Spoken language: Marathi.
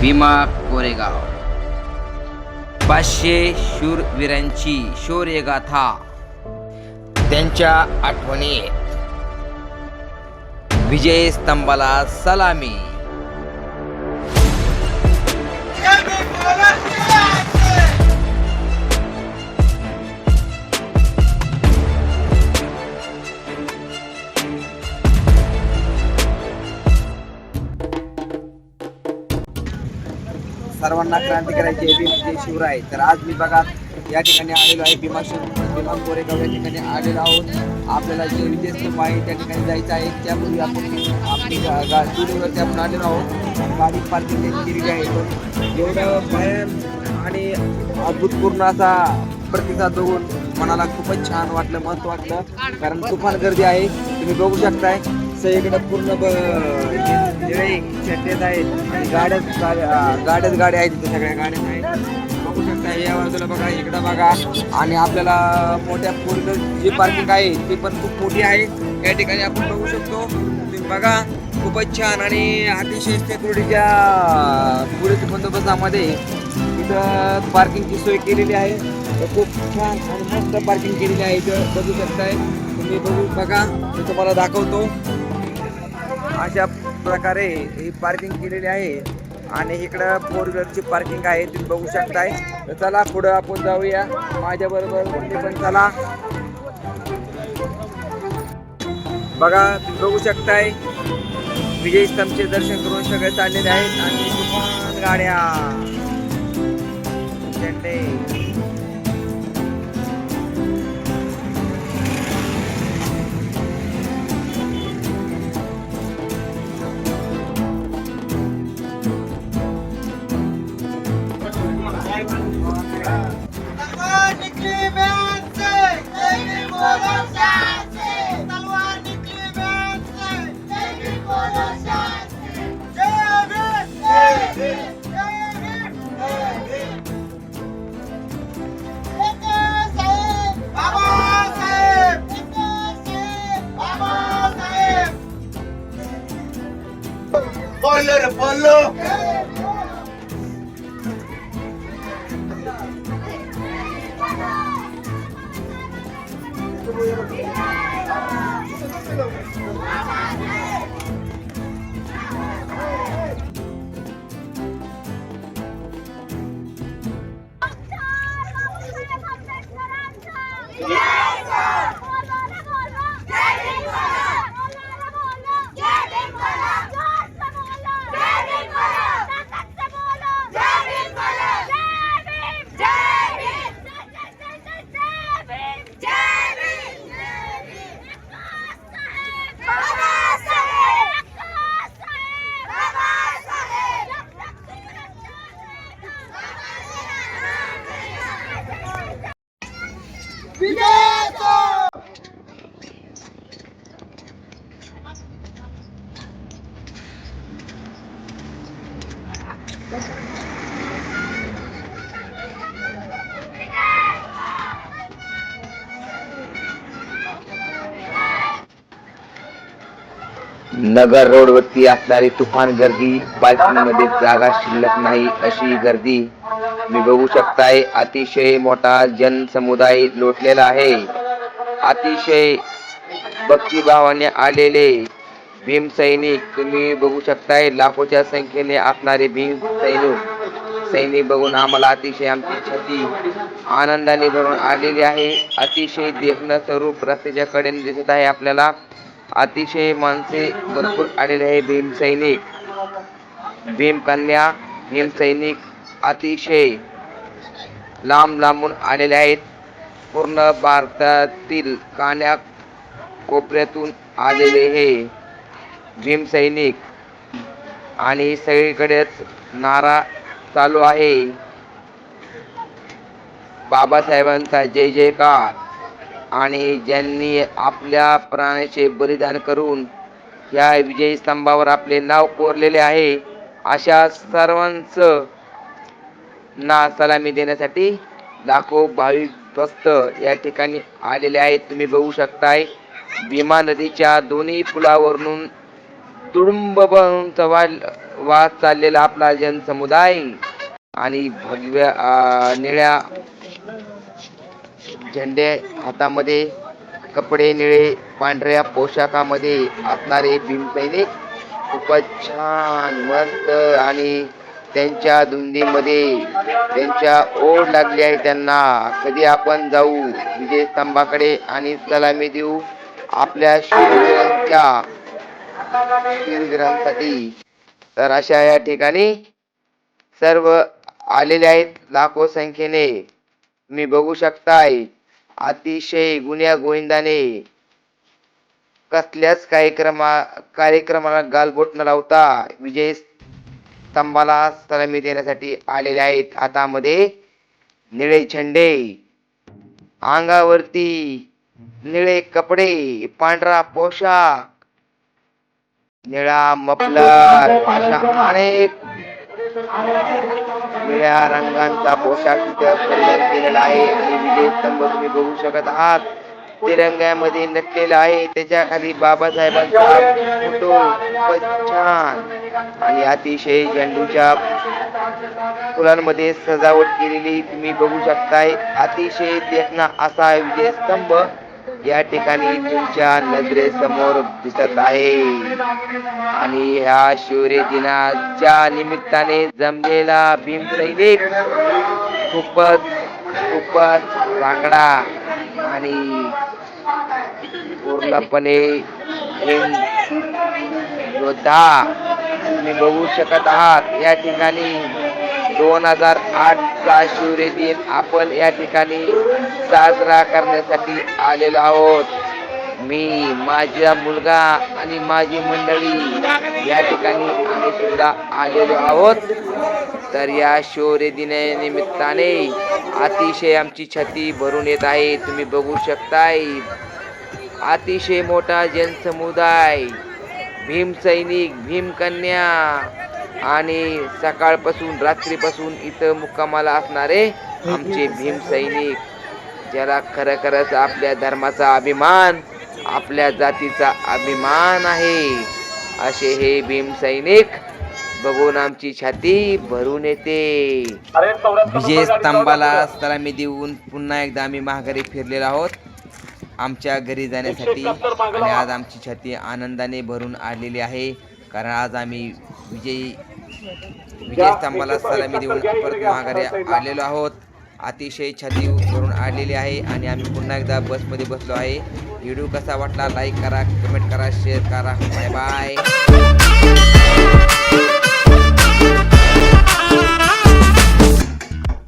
भीमा कोरेगाव. पाचशे शूरवीरांची शौर्यगाथा त्यांच्या आठवणी विजय स्तंभाला सलामी. सर्वांना क्रांतिकाराची जय भीम जय शिवराय. तर आज मी बघा या ठिकाणी आलेलो आहे भीमा शिव भीमा कोरेगाव या ठिकाणी आलेलो आहोत. आपल्याला जे विजय स्तंभ आहे त्या ठिकाणी जायचं आहे त्यापूर्वी आपण आपली गा- टूरवरती आपण आलेलो आहोत. गाडी पार्किंग केलेली आहे. पण एवढं भयान आणि अभूतपूर्ण असा प्रतिसाद बघून मनाला खूपच छान वाटलं मस्त वाटलं. कारण तुफान गर्दी आहे तुम्ही बघू शकताय. इकडं पूर्ण ब- आहेत. आणि गाड्याच गाड्या- गाड्याच गाड्या आहेत तिथे सगळ्या गाड्या आहेत. बघू शकता या बाजूला बघा इकडं बघा. आणि आपल्याला मोठ्या पूर्ण जी पार्किंग आहे ती पण खूप मोठी आहे. या ठिकाणी आपण बघू शकतो. तुम्ही बघा खूपच छान आणि अतिशय सिक्युरिटीच्या पुरेच्या बंदोबस्तामध्ये इथं पार्किंगची सोय केलेली आहे. खूप छान आणि मस्त पार्किंग केलेली आहे इथं. बघू शकताय. तुम्ही बघू बघा मी तुम्हाला दाखवतो. अशा प्रकारे ही पार्किंग केलेली आहे. आणि इकडं फोर व्हीलरची पार्किंग आहे तुम्ही बघू शकताय. तर चला पुढं आपण जाऊया. माझ्या बरोबर पण चला. बघा तुम्ही बघू शकताय. विजय स्तंभचे दर्शन करून सगळे चाललेले आहेत. आणि गाड्या. झेंडे Yeah. विजय नगर रोडवरती असणारी तुफान गर्दी मध्ये जागा शिल्लक नाही अशी गर्दी मी बघू शकताय. अतिशय मोठा जनसमुदाय लोटलेला आहे. अतिशय भक्तिभावाने आलेले भीम सैनिक तुम्ही बघू शकताय. लाखोच्या संख्येने असणारे भीम सैनिक सैनिक बघून आम्हाला अतिशय आमची छती आनंदाने भरून आलेली आहे. अतिशय देखणं स्वरूप रस्त्याच्या कडेने दिसत आहे आपल्याला. अतिशय माणसे भरपूर आलेले आहे भीमसैनिक भीमकन्या भीमसैनिक अतिशय लांब लांबून आलेले आहेत. पूर्ण भारतातील कान्या कोपऱ्यातून आलेले हे भीमसैनिक आणि सगळीकडेच नारा चालू आहे. बाबासाहेबांचा जय जयकार. आणि ज्यांनी आपल्या प्राणाचे बलिदान करून या विजयी स्तंभावर आपले नाव कोरलेले आहे अशा सर्वांचं ना सलामी देण्यासाठी लाखो भाविक भक्त या ठिकाणी आलेले आहेत. तुम्ही बघू शकताय भीमा नदीच्या दोन्ही पुलावरून तुडुंब बनून वाद चाललेला आपला जनसमुदाय आणि भगव्या निळ्या झेंडे हातामध्ये कपडे निळे पांढऱ्या पोशाखामध्ये असणारे भीमसैनिक खूपच छान मस्त आणि त्यांच्या धुंदीमध्ये त्यांच्या ओढ लागली आहे त्यांना. कधी आपण जाऊ विजय स्तंभाकडे आणि सलामी देऊ आपल्या शूरवीरांच्या शूरवीरांसाठी तर अशा या ठिकाणी सर्व आलेले आहेत लाखो संख्येने. तुम्ही बघू शकताय अतिशय गुन्ह्या गोविंदाने कसल्याच कार्यक्रमा कार्यक्रमाला गालबोट न लावता विजय स्तंभाला सलामी देण्यासाठी आलेले आहेत. हातामध्ये निळे झेंडे अंगावरती निळे कपडे पांढरा पोशाख निळा मफलर अशा अनेक निळ्या रंगांचा पोशाख तिथे परिधान केलेला आहे. आणि विजय स्तंभ तुम्ही बघू शकत आहात. तिरंग्यामध्ये नटलेला आहे. त्याच्याखाली बाबासाहेबांचा फोटो खूपच छान. आणि अतिशय झेंडूच्या फुलांमध्ये सजावट केलेली तुम्ही बघू शकताय. अतिशय देखना असा विजय स्तंभ या ठिकाणी तुमच्या नजरेसमोर दिसत आहे. आणि ह्या शिवरे दिनाच्या निमित्ताने जमलेला भीम सैनिक खूपच खूपच चांगला आणि पूर्णपणे योद्धा तुम्ही बघू शकत आहात. या ठिकाणी दोन हजार आठ चा दिन आपण या ठिकाणी साजरा करण्यासाठी आलेलो आहोत. मी माझा मुलगा आणि माझी मंडळी या ठिकाणी आम्ही सुद्धा आलेलो आहोत. तर या शौर्य दिनानिमित्ताने अतिशय आमची छती भरून येत आहे. तुम्ही बघू शकताय. अतिशय मोठा जनसमुदाय भीम सैनिक भीम कन्या. आणि सकाळपासून रात्रीपासून इथं मुक्कामाला असणारे आमचे भीम सैनिक ज्याला खरं खरंच आपल्या धर्माचा अभिमान आपल्या जातीचा अभिमान आहे. असे हे भीम सैनिक बघून आमची छाती भरून येते. विजय स्तंभाला सलामी देऊन पुन्हा एकदा आम्ही महागारी फिरलेलो आहोत. आमच्या घरी जाण्यासाठी आणि आज आमची छाती आनंदाने भरून आलेली आहे. कारण आज आम्ही विजयी विजय स्तंभाला सलामी देऊन परत माघारी आलेलो आहोत. अतिशय छाती करून आलेली आहे आणि आम्ही पुन्हा एकदा बसमध्ये बसलो आहे. व्हिडिओ कसा वाटला? लाईक करा कमेंट करा शेअर करा. Bye bye